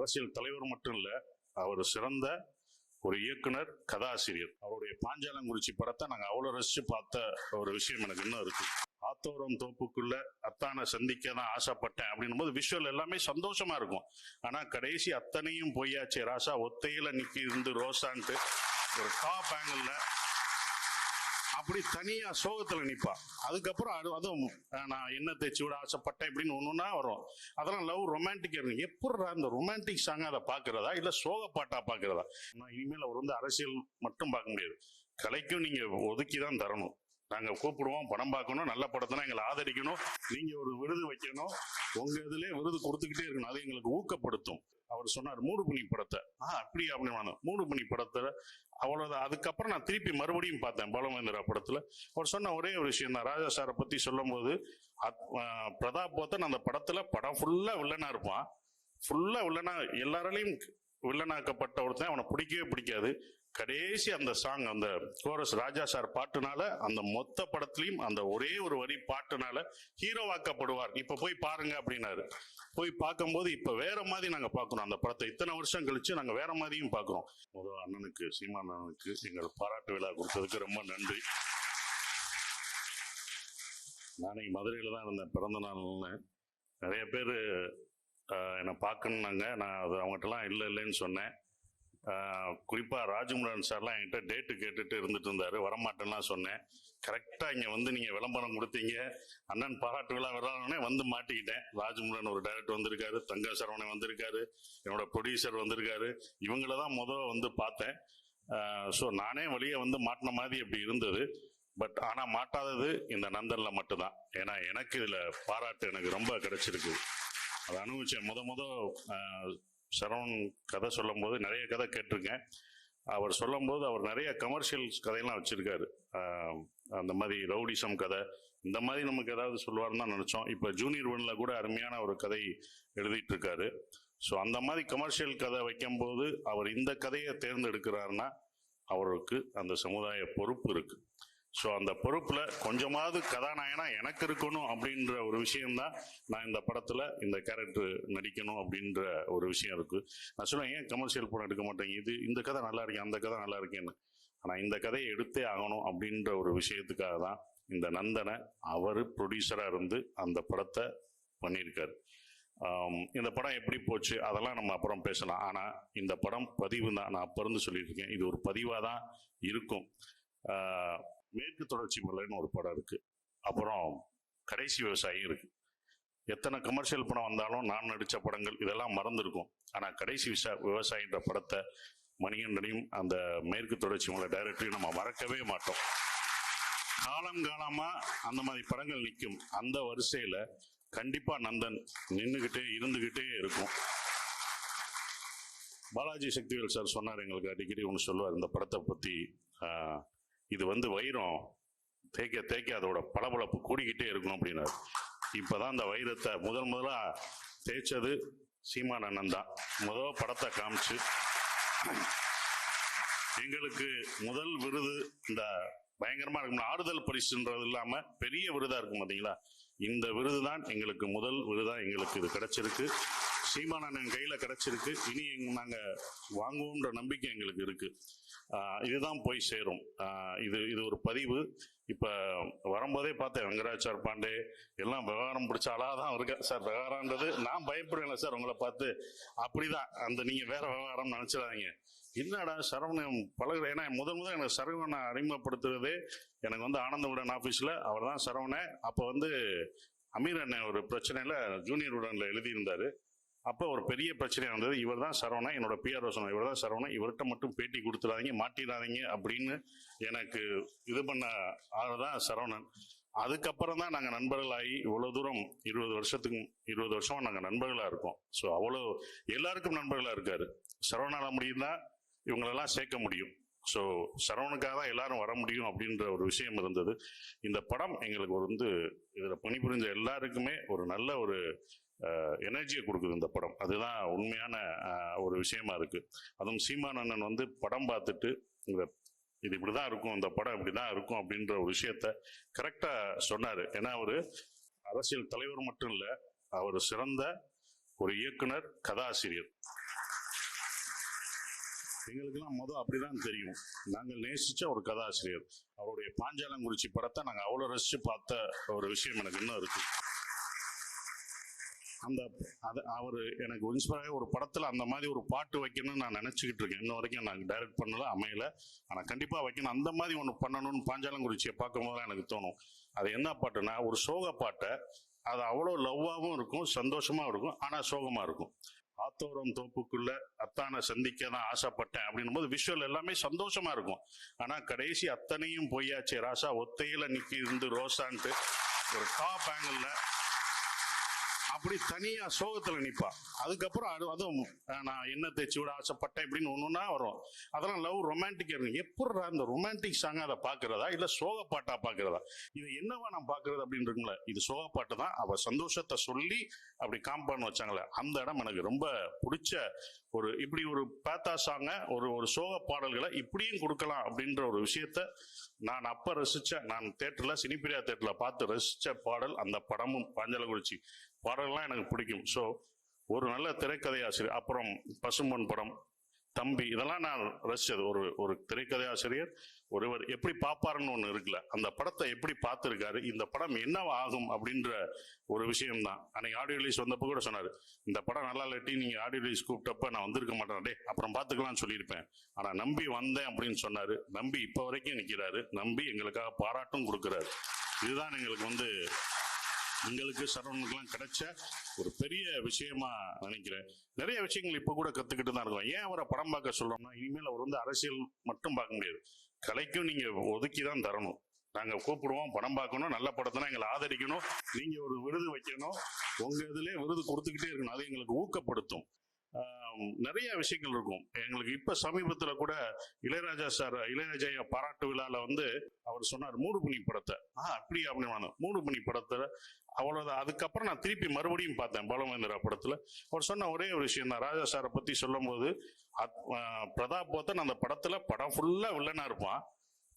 அரசியல் தலைவர் மட்டும் இல்ல அவர் சிறந்த ஒரு இயக்குனர் கதாசிரியர். அவருடைய பாஞ்சாலங்குறிச்சி படத்தை நாங்கள் அவ்வளோ ரசித்து பார்த்த ஒரு விஷயம் எனக்கு இன்னும் இருக்கு. ஆத்தோரம் தோப்புக்குள்ள அத்தானை சந்திக்க தான் ஆசைப்பட்டேன் அப்படின்னும் போது விஷுவல் எல்லாமே சந்தோஷமா இருக்கும். ஆனால் கடைசி அத்தனையும் பொய்யாச்சே ராசா ஒத்தையில நிற்கி இருந்து ரோசான்ட்டு. ஒரு டாப் ஆங்கிள் அப்படி தனியா சோகத்துல நிப்பா. அதுக்கப்புறம் அது அதுவும் நான் என்ன தேய்ச்சி விட ஆசைப்பட்டேன் இப்படின்னு ஒன்றா வரும். அதெல்லாம் லவ் ரொமான்டிக் இருக்கு. எப்படி அந்த ரொமான்டிக் சாங் அதை பாக்குறதா? இல்ல சோக பாட்டா பாக்குறதா? நான் இனிமேல் அவர் வந்து அரசியல் மட்டும் பார்க்க முடியாது. கலைக்கும் நீங்க ஒதுக்கி தான் தரணும். நாங்கள் கூப்பிடுவோம் படம் பார்க்கணும் நல்ல படத்தினா எங்களை ஆதரிக்கணும். நீங்கள் ஒரு விருது வைக்கணும். உங்கள் இதுல விருது கொடுத்துக்கிட்டே இருக்கணும். அது எங்களுக்கு ஊக்கப்படுத்தும். அவர் சொன்னார் மூடு பனி படத்தை. ஆ அப்படி அப்படின்னு மூடு பனி படத்தில் அவ்வளவுதான். அதுக்கப்புறம் நான் திருப்பி மறுபடியும் பார்த்தேன் பாலமேந்திரா படத்தில். அவர் சொன்ன ஒரே ஒரு விஷயம் தான். ராஜா சாரை பற்றி சொல்லும்போது அத்- பிரதாப் போத்தன் அந்த படத்தில் படம் ஃபுல்லாக வில்லனாக இருப்பான். ஃபுல்லாக வில்லனா எல்லாராலையும் வில்லனாக்கப்பட்ட ஒருத்தன். அவனை பிடிக்கவே பிடிக்காது. கடைசி அந்த சாங் அந்த கோரஸ் ராஜா சார் பாட்டுனால அந்த மொத்த படத்துலயும் அந்த ஒரே ஒரு வரி பாட்டுனால ஹீரோவாக்கப்படுவார். இப்ப போய் பாருங்க அப்படின்னாரு. போய் பார்க்கும்போது இப்ப வேற மாதிரி நாங்க பார்க்கறோம் அந்த படத்தை இத்தனை வருஷம் கழிச்சு நாங்க வேற மாதிரியும் பார்க்குறோம் முதல் அண்ணனுக்கு சீமான் அண்ணனுக்கு எங்கள் பாராட்டு விழா கொடுத்ததுக்கு ரொம்ப நன்றி. நானே மதுரையில தான் இருந்தேன். பிறந்த நாள்னு. நிறைய பேர் என்னை பார்க்கணுன்னாங்க. நான் அது அவங்ககிட்டலாம் இல்லை இல்லைன்னு சொன்னேன். குறிப்பாக குறிப்பா சார்லாம் என்கிட்ட டேட்டு கேட்டுட்டு இருந்துட்டு இருந்தார். வரமாட்டேன்னா சொன்னேன். கரெக்டாக இங்கே வந்து நீங்கள் விளம்பரம் கொடுத்தீங்க. அண்ணன் பாராட்டு விழா விழானே வந்து மாட்டிக்கிட்டேன். ராஜமுருகன் ஒரு டைரக்டர் வந்திருக்காரு. தங்க சரவணன் வந்திருக்காரு. என்னோட ப்ரொடியூசர் வந்திருக்காரு. இவங்கள தான் முதல் வந்து பார்த்தேன். ஸோ நானே வழியே வந்து மாட்டின மாதிரி அப்படி இருந்தது. பட் ஆனால் மாட்டாதது இந்த நந்தனில் மட்டும்தான். ஏன்னா எனக்கு இதில் பாராட்டு எனக்கு ரொம்ப கிடைச்சிருக்கு. அதை அனுபவிச்சேன். முத முத சரவணன் கதை சொல்லும்போது நிறைய கதை கேட்டிருக்கேன். அவர் சொல்லும்போது அவர் நிறைய கமர்ஷியல் கதையெல்லாம் வச்சுருக்காரு. அந்த மாதிரி ரவுடிசம் கதை இந்த மாதிரி நமக்கு ஏதாவது சொல்லுவாருன்னு தான் நினச்சோம். இப்போ ஜூனியர் ஒன்ல கூட அருமையான ஒரு கதை எழுதிட்டு இருக்காரு ஸோ அந்த மாதிரி கமர்ஷியல் கதை வைக்கும்போது அவர் இந்த கதையை தேர்ந்தெடுக்கிறாருன்னா அவருக்கு அந்த சமுதாய பொறுப்பு இருக்குது ஸோ அந்த பொறுப்பில் கொஞ்சமாவது கதாநாயகனா எனக்கு இருக்கணும் அப்படின்ற ஒரு விஷயம்தான் நான் இந்த படத்தில் இந்த கேரக்டர் நடிக்கணும் அப்படின்ற ஒரு விஷயம் இருக்கு. நான் சொல்லுவேன் ஏன் கமர்ஷியல் படம் எடுக்க மாட்டேங்க? இது இந்த கதை நல்லா இருக்கு அந்த கதை நல்லா இருக்கேன்னு. ஆனால் இந்த கதையை எடுத்தே ஆகணும் அப்படின்ற ஒரு விஷயத்துக்காக தான் இந்த நந்தனை அவர் ப்ரொடியூசராக இருந்து அந்த படத்தை பண்ணியிருக்காரு. இந்த படம் எப்படி போச்சு? அதெல்லாம் நம்ம அப்புறம் பேசலாம். ஆனால் இந்த படம் பதிவு தான் நான் அப்போ இருந்து சொல்லியிருக்கேன் இது ஒரு பதிவாக தான் இருக்கும் மேற்கு தொடர்ச்சி மலைன்னு ஒரு படம் இருக்கு. அப்புறம் கடைசி விவசாயி இருக்கு. எத்தனை கமர்ஷியல் படம் வந்தாலும் நான் நடித்த படங்கள் இதெல்லாம் மறந்துருக்கும். ஆனால் கடைசி விசா விவசாயின்ற படத்தை மணிகண்டனையும் அந்த மேற்கு தொடர்ச்சி மலை டைரக்டரையும் நம்ம மறக்கவே மாட்டோம். காலம் காலமாக அந்த மாதிரி படங்கள் நிற்கும் அந்த வரிசையில் கண்டிப்பாக நந்தன் நின்றுக்கிட்டே இருந்துக்கிட்டே இருக்கும். பாலாஜி சக்திவேல் சார் சொன்னார் எங்களுக்கு அடிக்கடி ஒன்று சொல்லுவார் இந்த படத்தை பற்றி இது வந்து வைரம். தேய்க்க தேய்க்க அதோட பளபளப்பு கூடிக்கிட்டே இருக்கும் அப்படின்னாரு. இப்போதான் அந்த வைரத்தை முதல் முதலாக தேய்ச்சது சீமான் அண்ணன் தான். முதல் படத்தை காமிச்சு எங்களுக்கு முதல் விருது இந்த பயங்கரமா இருக்கும் ஆறுதல் பரிசுன்றது இல்லாம பெரிய விருதா இருக்கும் பாத்தீங்களா? இந்த விருது தான் எங்களுக்கு முதல் விருதா எங்களுக்கு இது கிடைச்சிருக்கு. சீமான அண்ணன் கையில கிடைச்சிருக்கு. இனி எங்க- நாங்க வாங்குவோம்ன்ற நம்பிக்கை எங்களுக்கு இருக்கு. இதுதான் போய் சேரும். இது இது ஒரு பதிவு. இப்ப வரும்போதே பார்த்தேன் வெங்கடாச்சார் பாண்டே எல்லாம் விவகாரம் பிடிச்ச ஆளாதான் இருக்க சார் விவகாரன்றது நான் பயப்படுவேன் சார் உங்களை பார்த்து. அப்படிதான். அந்த நீங்க வேற விவகாரம் நினைச்சிடாதீங்க. என்னடா சரவணன் பழகுற? ஏன்னா முதல் முதல் எனக்கு சரவணனை அறிமுகப்படுத்துறதே எனக்கு வந்து ஆனந்தவுடன் ஆபீஸ்ல. அவர் தான் சரவணன். அப்ப வந்து அமீர் அண்ணன் ஒரு பிரச்சனையில ஜூனியர் உடன்ல எழுதியிருந்தாரு. அப்போ ஒரு பெரிய பிரச்சனையாக இருந்தது இவர் தான் சரவணா என்னோட பிஆர்ஓ சொன்னார் இவர் தான் சரவணன். இவர்கிட்ட மட்டும் பேட்டி கொடுத்துடாதீங்க மாட்டிடாதீங்க அப்படின்னு எனக்கு இது பண்ண ஆள் தான் சரவணன். அதுக்கப்புறம் தான் நாங்கள் நண்பர்களாகி இவ்வளோ தூரம் இருபது வருஷத்துக்கு இருபது வருஷமாக நாங்கள் நண்பர்களாக இருக்கோம். ஸோ அவ்வளோ எல்லாருக்கும் நண்பர்களாக இருக்காரு. சரவணால முடியும்னா இவங்களெல்லாம் சேர்க்க முடியும். ஸோ சரவணுக்காக தான் எல்லாரும் வர முடியும் அப்படின்ற ஒரு விஷயம் இருந்தது. இந்த படம் எங்களுக்கு வந்து இதில் பணிபுரிஞ்ச எல்லாருக்குமே ஒரு நல்ல ஒரு எனர்ஜியை கொடுக்குது இந்த படம். அதுதான் உண்மையான ஒரு விஷயமா இருக்கு. அதுவும் சீமான் அண்ணன் வந்து படம் பார்த்துட்டு இந்த இது இப்படிதான் இருக்கும் இந்த படம் இப்படிதான் இருக்கும் அப்படின்ற ஒரு விஷயத்த கரெக்டா சொன்னாரு. ஏன்னா அவரு அரசியல் தலைவர் மட்டும் இல்ல அவர் சிறந்த ஒரு இயக்குனர் கதாசிரியர். எங்களுக்கெல்லாம் மொதல் அப்படிதான் தெரியும். நாங்கள் நேசிச்ச ஒரு கதாசிரியர். அவருடைய பாஞ்சாலங்குறிச்சி படத்தை நாங்கள் அவ்வளோ ரசித்து பார்த்த ஒரு விஷயம் எனக்கு இன்னும் இருக்குது அந்த அது அவர் எனக்கு இன்ஸ்பயர் ஒரு படத்தில் அந்த மாதிரி ஒரு பாட்டு வைக்கணும்னு நான் நினச்சிக்கிட்டு இருக்கேன். இன்ன வரைக்கும் நான் டைரக்ட் பண்ணல அமையல. ஆனால் கண்டிப்பாக வைக்கணும். அந்த மாதிரி ஒன்று பண்ணணும்னு பாஞ்சாலங்குறிச்சியை பார்க்கும்போது எனக்கு தோணும். அது என்ன பாட்டுனா ஒரு சோக பாட்டை அது அவ்வளோ லவ்வாகவும் இருக்கும் சந்தோஷமாகவும் இருக்கும் ஆனால் சோகமாக இருக்கும். ஆத்தோரம் தோப்புக்குள்ள அத்தானை சந்திக்க தான் ஆசைப்பட்டேன் அப்படின்னும் போது விஷுவல் எல்லாமே சந்தோஷமா இருக்கும். ஆனா கடைசி அத்தனையும் பொய்யாச்சு ராசா ஒத்தையில நிக்கி இருந்து ரோசான்ட்டு. ஒரு டாப் ஆங்கிள் அப்படி தனியா சோகத்துல நிப்பா. அதுக்கப்புறம் அது அதுவும் நான் என்ன தேய்ச்சி விட ஆசைப்பட்டேன் இப்படின்னு ஒன்றுன்னா வரும். அதெல்லாம் லவ் ரொமான்டிக் இருக்கு. எப்படி அந்த ரொமான்டிக் சாங் அதை பாக்குறதா? இல்ல சோக பாட்டா பாக்குறதா? இது என்னவா நான் பாக்குறது அப்படின்னு இருக்குங்களா இது சோக பாட்டு தான். அவ சந்தோஷத்தை சொல்லி அப்படி காம்பவுண்ட் வச்சாங்களே அந்த இடம் எனக்கு ரொம்ப பிடிச்ச ஒரு இப்படி ஒரு பேத்தா சாங்க ஒரு ஒரு சோக பாடல்களை இப்படியும் கொடுக்கலாம் அப்படின்ற ஒரு விஷயத்த நான் அப்ப ரசிச்ச நான் தேட்டர்ல சினிப்பிரியா தேட்டர்ல பார்த்து ரசிச்ச பாடல் அந்த படமும் பாஞ்சலகுறிச்சி. பாடல்லாம் எனக்கு பிடிக்கும். ஸோ ஒரு நல்ல திரைக்கதை ஆசிரியர் அப்புறம் பசும்பொன் படம் தம்பி இதெல்லாம் நான் ரசிச்சது. ஒரு ஒரு திரைக்கதை ஆசிரியர் ஒருவர் எப்படி பார்ப்பாருன்னு ஒன்று இருக்குல்ல அந்த படத்தை எப்படி பார்த்துருக்காரு இந்த படம் என்னவா ஆகும் அப்படின்ற ஒரு விஷயம்தான். அன்னைக்கு ஆடியோ ரிலீஸ் வந்தப்போ கூட சொன்னார் இந்த படம் நல்லா இல்லாட்டி நீங்கள் ஆடியோ ரிலீஸ் கூப்பிட்டப்ப நான் வந்திருக்க மாட்டேன். டே அப்புறம் பார்த்துக்கலாம்னு சொல்லியிருப்பேன். ஆனால் நம்பி வந்தேன் அப்படின்னு சொன்னார். நம்பி இப்போ வரைக்கும் நிற்கிறாரு நம்பி எங்களுக்காக பாராட்டும் கொடுக்குறாரு. இதுதான் எங்களுக்கு வந்து எங்களுக்கு சரவணனுக்குலாம் கிடைச்ச ஒரு பெரிய விஷயமா நினைக்கிறேன். நிறைய விஷயங்கள் இப்போ கூட கற்றுக்கிட்டு தான் இருக்கோம் ஏன் அவரை படம் பார்க்க சொல்கிறோம்னா இனிமேல் அவர் வந்து அரசியல் மட்டும் பார்க்க முடியாது. கலைக்கும் நீங்கள் ஒதுக்கி தான் தரணும். நாங்க கூப்பிடுவோம் படம் பார்க்கணும் நல்ல படத்தை எங்களை ஆதரிக்கணும். நீங்க ஒரு விருது வைக்கணும். உங்க இதுலயே விருது கொடுத்துக்கிட்டே இருக்கணும். அது எங்களுக்கு ஊக்கப்படுத்தும். நிறைய விஷயங்கள் இருக்கும். எங்களுக்கு இப்ப சமீபத்துல கூட இளையராஜா சார் இளையராஜா பாராட்டு விழால வந்து அவர் சொன்னார் மூடு மணி படத்தை. ஆ அப்படி அப்படின்னு மூடு மணி படத்துல அவ்வளவுதான். அதுக்கப்புறம் நான் திருப்பி மறுபடியும் பார்த்தேன் பாலமேந்திரா படத்துல. அவர் சொன்ன ஒரே ஒரு விஷயம் தான். ராஜா சாரை பத்தி சொல்லும்போது அத்- பிரதாப் போத்தன் அந்த படத்துல படம் ஃபுல்லா வில்லனா இருப்பான்.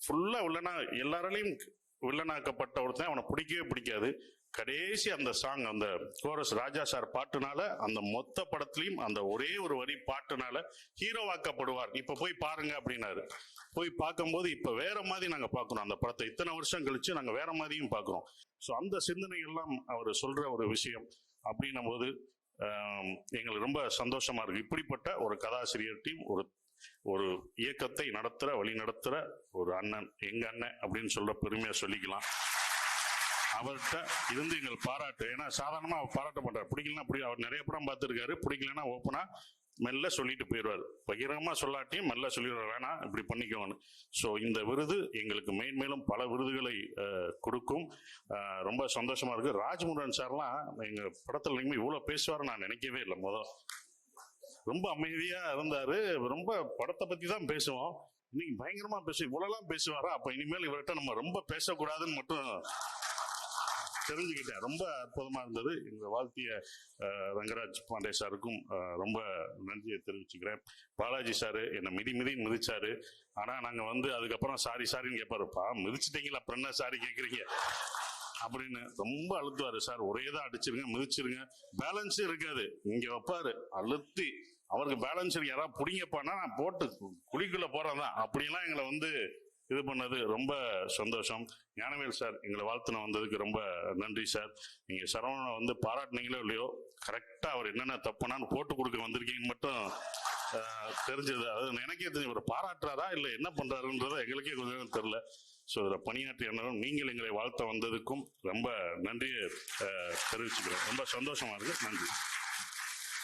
ஃபுல்லா வில்லனா எல்லாராலையும் வில்லனாக்கப்பட்ட ஒருத்தன். அவனை பிடிக்கவே பிடிக்காது. கடைசி அந்த சாங் அந்த கோரஸ் ராஜா சார் பாட்டுனால அந்த மொத்த படத்துலையும் அந்த ஒரே ஒரு வரி பாட்டுனால ஹீரோவாக்கப்படுவார் இப்ப போய் பாருங்க அப்படின்னாரு. போய் பார்க்கும்போது இப்ப வேற மாதிரி நாங்க பார்க்கறோம் அந்த படத்தை இத்தனை வருஷம் கழிச்சு நாங்க வேற மாதிரியும் பார்க்குறோம் ஸோ அந்த சிந்தனை எல்லாம் அவர் சொல்ற ஒரு விஷயம் அப்படின்னும் போது எங்களுக்கு ரொம்ப சந்தோஷமா இருக்கு. இப்படிப்பட்ட ஒரு கதாசிரியர் டீம் ஒரு ஒரு இயக்கத்தை நடத்துற வழி நடத்துற ஒரு அண்ணன் எங்க அண்ணன் அப்படின்னு சொல்ற பெருமையா சொல்லிக்கலாம். அவர்கிட்ட இருந்து எங்கள் பாராட்டு. ஏன்னா சாதாரணமாக அவர் பாராட்ட மாட்டார். பிடிக்கலன்னா பிடிக்கும் அவர் நிறைய படம் பார்த்துருக்காரு. பிடிக்கலன்னா ஓப்பனாக மெல்ல சொல்லிட்டு போயிடுவார். பகிரங்கமாக சொல்லாட்டியும் மெல்ல சொல்லிடுவார். வேணாம் இப்படி பண்ணிக்கோன்னு. ஸோ இந்த விருது எங்களுக்கு மேன்மேலும் பல விருதுகளை கொடுக்கும். ரொம்ப சந்தோஷமாக இருக்குது ராஜ்முருகன் சார்லாம் எங்கள் படத்தில் நீங்கள் இவ்வளோ பேசுவார் நான் நினைக்கவே இல்லை. முதல் ரொம்ப அமைதியாக இருந்தார். ரொம்ப படத்தை பற்றி தான் பேசுவோம். இன்னைக்கு பயங்கரமாக பேசி இவ்வளோலாம் பேசுவாரா? அப்போ இனிமேல் இவர்கிட்ட நம்ம ரொம்ப பேசக்கூடாதுன்னு மட்டும் தெரிஞ்சுக்கிட்டேன். ரொம்ப அற்புதமாக இருந்தது. எங்கள் வாழ்த்திய ரங்கராஜ் பாண்டே சாருக்கும் ரொம்ப நன்றியை தெரிவிச்சுக்கிறேன். பாலாஜி சாரு என்னை மிதி மிதி மிதிச்சாரு. ஆனால் நாங்கள் வந்து அதுக்கப்புறம் சாரி சாரின்னு கேட்பாருப்பா மிதிச்சிட்டீங்களா? அப்புறம் என்ன சாரி கேட்குறீங்க அப்படின்னு ரொம்ப அழுத்துவாரு சார். ஒரே தான் அடிச்சிருங்க மிதிச்சிருங்க. பேலன்ஸும் இருக்காது. இங்க வைப்பாரு. அழுத்தி அவருக்கு பேலன்ஸ் இருக்கு யாராவது பிடிங்கப்பான்னா நான் போட்டு குழிக்குள்ள தான். அப்படிலாம் எங்களை வந்து இது பண்ணது ரொம்ப சந்தோஷம். ஞானவேல் சார் எங்களை வாழ்த்துன வந்ததுக்கு ரொம்ப நன்றி சார். நீங்கள் சரவணனை வந்து பாராட்டுனீங்களோ இல்லையோ கரெக்டாக அவர் என்னென்ன தப்புனான்னு போட்டு கொடுக்க வந்திருக்கீங்கன்னு மட்டும் தெரிஞ்சது. அது எனக்கே தெரியும். இவர் பாராட்டுறாரா இல்லை என்ன பண்றாருன்றத எங்களுக்கே கொஞ்சம் தெரில ஸோ இதில் பணியாற்றிய நீங்கள் எங்களை வாழ்த்த வந்ததுக்கும் ரொம்ப நன்றியை தெரிவிச்சுக்கிறேன். ரொம்ப சந்தோஷமாக இருக்குது நன்றி.